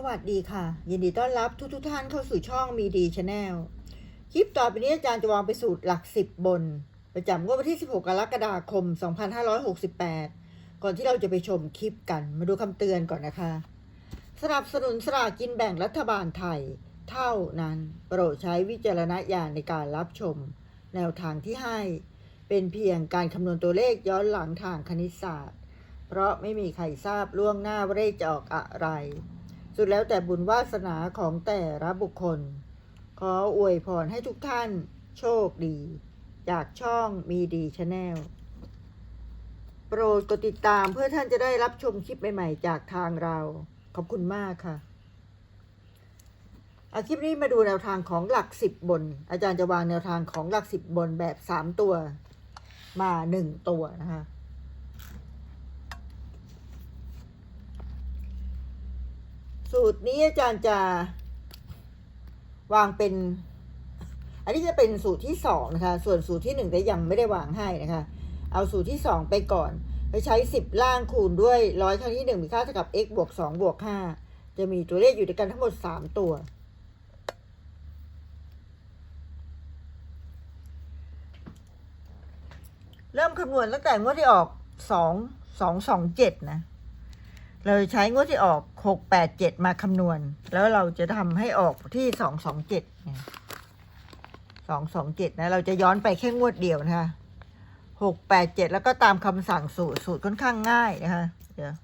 สวัสดีค่ะ ยินดีต้อนรับทุกทุกท่านเข้าสู่ช่องมีดีชาแนลคลิปต่อไปนี้อาจารย์จะวางไปสูตรหลักสิบบน ประจำงวดวันที่ 16 กรกฎาคม 2568 ก่อนที่เราจะไปชมคลิปกันมาดูคำเตือนก่อนนะคะ สนับสนุนสลากกินแบ่งรัฐบาลไทย เท่านั้น โปรดใช้วิจารณญาณในการรับชม แนวทางที่ให้ เป็นเพียงการคำนวณตัวเลขย้อนหลังทางคณิตศาสตร์ เพราะไม่มีใครทราบล่วงหน้าว่าเลขจะออกอะไร สุดแล้วแต่บุญวาสนาของแต่ละบุคคล ขออวยพรให้ทุกท่านโชคดี จากช่องมีดีชาแนลโปรดกดติดตามเพื่อท่านจะได้รับชมคลิปใหม่ ๆ จากทางเรา ขอบคุณมากค่ะอาคลิปนี้มาดูแนวทางของหลักสิบบน อาจารย์จะวางแนวทางของหลักสิบบนแบบสามตัว มาหนึ่งตัวนะคะ สูตรนี้อาจารย์จะวางเป็น อันนี้จะเป็นสูตรที่สองนะคะ ส่วนสูตรที่หนึ่งจะยังไม่ได้วางให้นะคะ เอาสูตรที่สองไปก่อน ไปใช้สิบล่างคูณด้วยร้อยครั้งที่หนึ่งมีค่าเท่ากับ x บวกสองบวกห้าจะมีตัวเลขอยู่ด้วยกันทั้งหมดสามตัว เริ่มคำนวณตั้งแต่งวดที่ออกสองสองสองเจ็ดนะ เราใช้งวดที่ออกหกแปดเจ็ดมาคำนวณ แล้วเราจะทำให้ออกที่สองสองเจ็ดสองสองเจ็ดนะ เราจะย้อนไปแค่งวดเดียวนะคะหกแปดเจ็ดแล้วก็ตามคำสั่งสูตรสูตรค่อนข้างง่ายนะคะ เดี๋ยว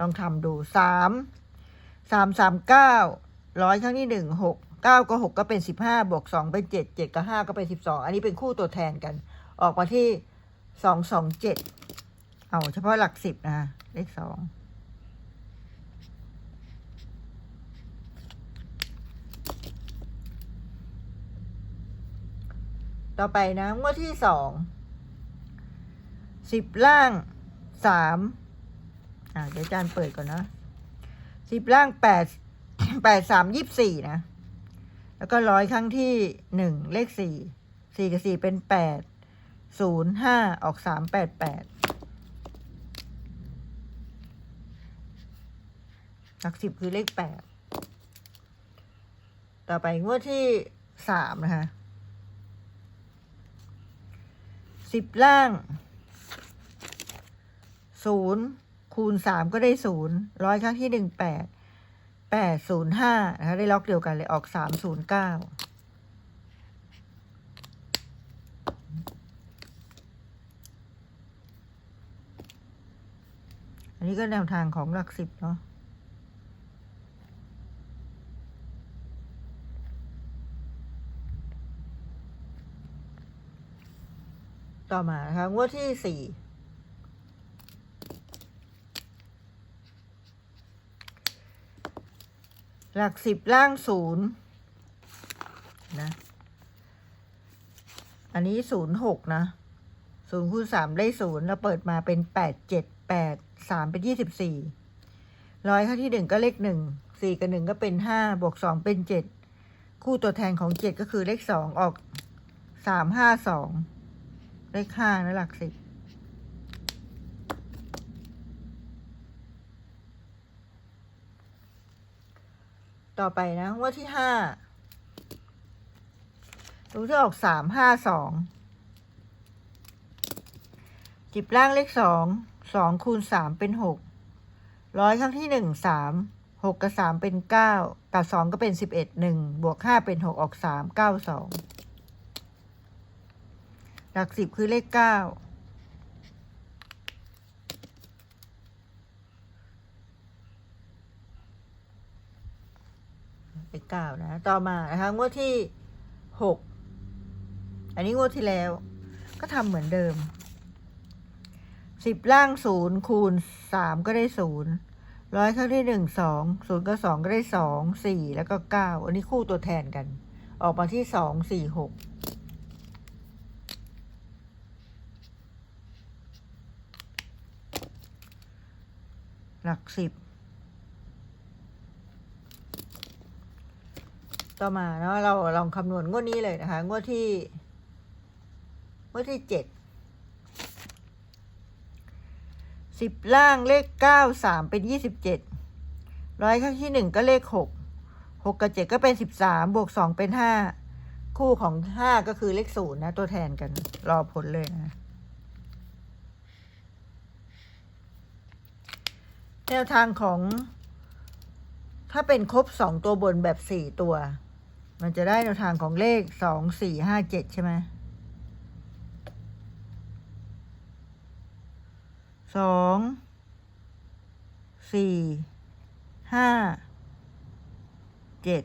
ลองทำดูสามสามสามเก้าร้อยครั้งที่หนึ่งหกเก้าก็หกก็เป็นสิบห้าบวกสองเป็นเจ็ดเจ็ดกับห้าก็เป็นสิบสองอันนี้เป็นคู่ตัวแทนกัน ออกมาที่สองสองเจ็ดเอาเฉพาะหลักสิบนะคะเลขสอง ต่อไปนะ งวดที่สองสิบล่างสามอ่าเดี๋ยวอาจารย์เปิดก่อนนะสิบล่างแปดแปดสามยี่สิบสี่นะ แล้วก็ร้อยครั้งที่หนึ่งเลขสี่สี่กับสี่เป็นแปดศูนย์ห้าออกสามแปดแปดหลักสิบคือเลขแปดต่อไปงวดที่สามนะคะ สิบล่างศูนย์คูณสามก็ได้ศูนย์ร้อยครั้งที่หนึ่งแปดแปดศูนย์ห้านะคะได้ล็อกเดียวกันเลยออกสามศูนย์เก้าอันนี้ก็แนวทางของหลักสิบเนาะ ต่อมานะคะงวดที่สี่หลักสิบล่างศูนย์นะ อันนี้ศูนย์หกนะศูนย์คูณสามได้ศูนย์แล้วเปิดมาเป็นแปดเจ็ดแปดสามเป็นยี่สิบสี่ร้อยข้าที่หนึ่งก็เลขหนึ่งสี่กับหนึ่งก็เป็นห้าบวกสองเป็นเจ็ดคู่ตัวแทนของเจ็ดก็คือเลขสองออกสามห้าสอง เลขห้านะหลักสิบ ต่อไปนะว่าที่ห้าดูที่ออกสามห้าสองจิบล่างเลขสองสองคูณสามเป็นหกร้อยครั้งที่หนึ่งสามหกกับสามเป็นเก้ากับสองก็เป็นสิบเอ็ดหนึ่งบวกห้าเป็นหกออกสามเก้าสอง หลักสิบคือเลขเก้าเลขเก้านะ ต่อมานะคะงวดที่หกอันนี้งวดที่แล้ว ก็ทำเหมือนเดิมสิบล่างศูนย์คูณสามก็ได้ศูนย์ร้อยครั้งที่หนึ่งสองศูนย์ก็สองก็ได้สองสี่แล้วก็เก้าอันนี้คู่ตัวแทนกัน ออกมาที่สองสี่หก หลักสิบ ต่อมาเนาะเราลองคำนวณงวดนี้เลยนะคะ งวดที่ งวดที่เจ็ดสิบล่างเลขเก้าสามเป็นยี่สิบเจ็ดร้อยครั้งที่หนึ่งก็เลขหกหกกับเจ็ดก็เป็นสิบสามบวกสองเป็นห้าคู่ของห้าก็คือเลขศูนย์นะ ตัวแทนกันรอผลเลยนะ แนวทางของ ถ้าเป็นครบสองตัวบนแบบสี่ตัว มันจะได้แนวทางของเลขสองสี่ห้าเจ็ดใช่ไหมสองสี่ห้าเจ็ด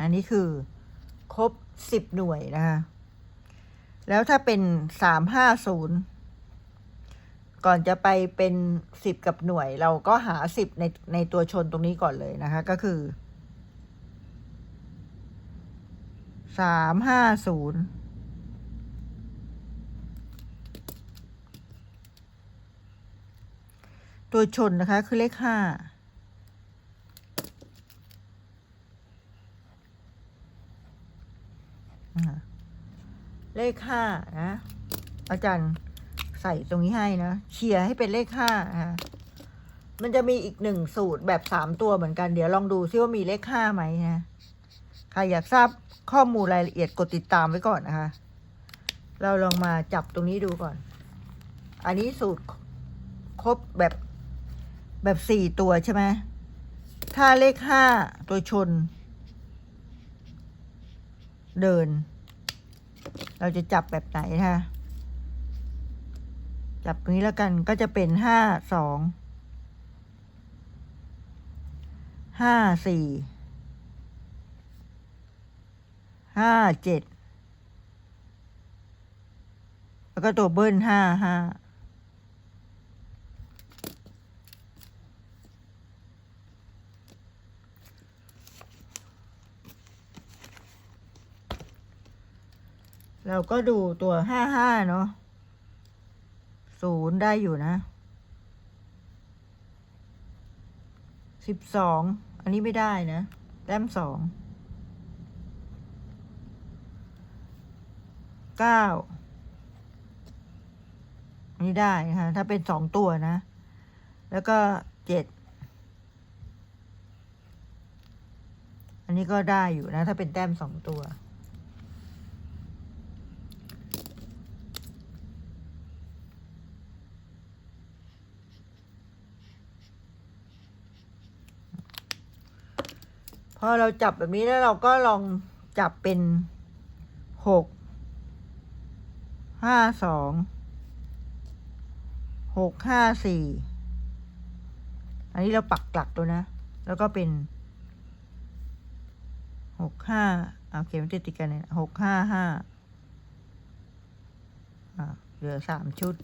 อันนี้คือ ครบสิบหน่วยนะคะแล้วถ้าเป็นสามห้าศูนย์ ก่อนจะไปเป็นสิบกับหน่วย เราก็หาสิบในในตัวชนตรงนี้ก่อนเลยนะคะ ก็คือ สามห้าศูนย์ตัวชนนะคะ คือเลขห้าอ่าเลขห้านะ อาจารย์ ใส่ตรงนี้ให้นะเชียให้เป็นเลขห้านะคะมันจะมีอีกหนึ่งสูตรแบบสามตัวเหมือนกัน เดี๋ยวลองดูซิว่ามีเลขห้าไหมนะใครอยากทราบข้อมูลรายละเอียดกดติดตามไว้ก่อนนะคะ เราลองมาจับตรงนี้ดูก่อน อันนี้สูตรครบแบบแบบสี่ตัวใช่ไหมถ้าเลขห้าตัวชน เดิน เราจะจับแบบไหนนะคะ จับตรงนี้แล้วกันก็จะเป็นห้าสองห้าสี่ห้าเจ็ดแล้วก็ตัวเบิ้ลห้าห้าเราก็ดูตัวห้าห้าเนาะ ศูนย์ได้อยู่นะสิบสองอันนี้ไม่ได้นะ แต้มสองเก้าอันนี้ได้นะคะถ้าเป็นสองตัวนะ แล้วก็เจ็ดอันนี้ก็ได้อยู่นะ ถ้าเป็นแต้มสองตัว อเราจับแบบนี้แล้วเราก็ลองจับเป็นหกห้าสองหกห้าสี่อันนี้เราปักหลักตัวนะ แล้วก็เป็นหกห้าโอเคมันติดติดกันเนี่ยหกห้าห้าอ่าเหลือสามชุด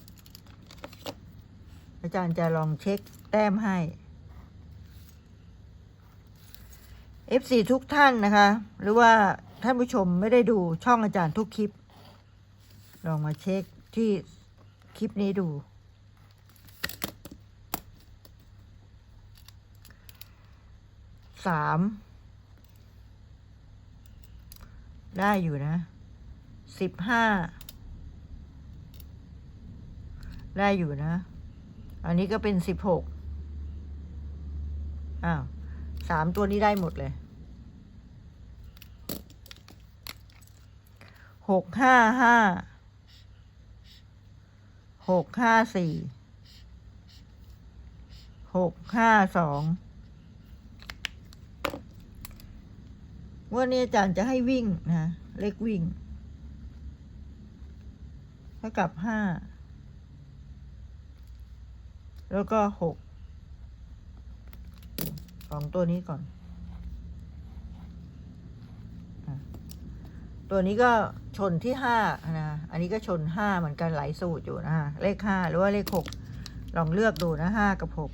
อาจารย์จะลองเช็คแต้มให้ FC ทุกท่านนะคะ หรือว่าท่านผู้ชมไม่ได้ดูช่องอาจารย์ทุกคลิป ลองมาเช็คที่คลิปนี้ดู สาม ได้อยู่นะ สิบห้า ได้อยู่นะ อันนี้ก็เป็นสิบหกอ้าว สามตัวนี้ได้หมดเลยหกห้าห้าหกห้าสี่หกห้าสองวันนี้อาจารย์จะให้วิ่งนะเลขวิ่งเท่ากับห้าแล้วก็หก สองตัวนี้ก่อนอตัวนี้ก็ชนที่ห้านะ อันนี้ก็ชนห้าเหมือนกันไหลสูตรอยู่นะฮะ เลขห้าหรือว่าเลขหกลองเลือกดูนะห้ากับหก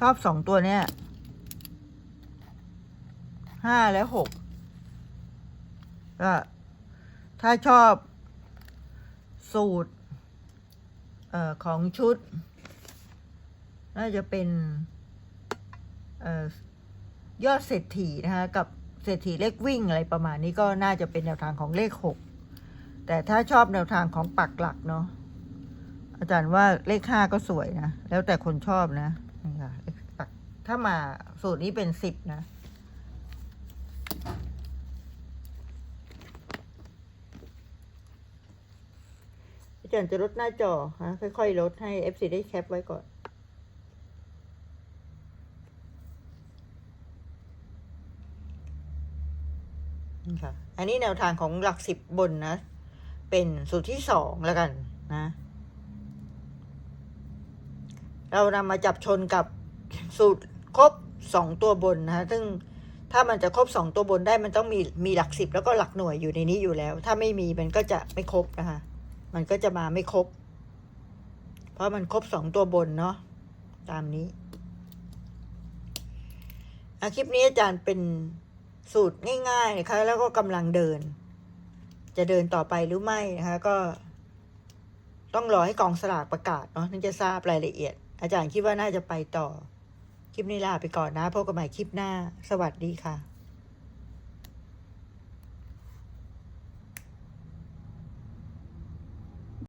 ชอบสองตัวเนี้ยห้าและหกก็ถ้าชอบสูตร ออของชุด น่าจะเป็นอยอดเศรษฐีนะคะกับเศรษฐีเลขวิ่งอะไรประมาณนี้ก็น่าจะเป็นแนวทางของเลขหกแต่ถ้าชอบแนวทางของปักหลักเนาะอาจารย์ว่าเลขห้าก็สวยนะ แล้วแต่คนชอบนะนี่ค่ะเลขหลักถ้ามาสูตรนี้เป็นสิบนะ จารจะลดหน้าจอฮะค่อยๆลดให้ FC ได้แคปไว้ก่อนนี่ค่ะอันนี้แนวทางของหลักสิบบนนะ เป็นสูตรที่สองแล้วกันนะ เรานำมาจับชนกับสูตรครบสองตัวบนนะซึ่งถ้ามันจะครบสองตัวบนได้มันต้องมีมีหลักสิบแล้วก็หลักหน่วยอยู่ในนี้อยู่แล้ว ถ้าไม่มีมันก็จะไม่ครบนะคะ มันก็จะมาไม่ครบ เพราะมันครบสองตัวบนเนาะตามนี้อะคลิปนี้อาจารย์เป็นสูตรง่ายๆนะคะแล้วก็กำลังเดิน จะเดินต่อไปหรือไม่นะคะก็ ต้องรอให้กองสลากประกาศเนาะถึงจะทราบรายละเอียด อาจารย์คิดว่าน่าจะไปต่อ คลิปนี้ลาไปก่อนนะพบกันใหม่คลิปหน้า สวัสดีค่ะ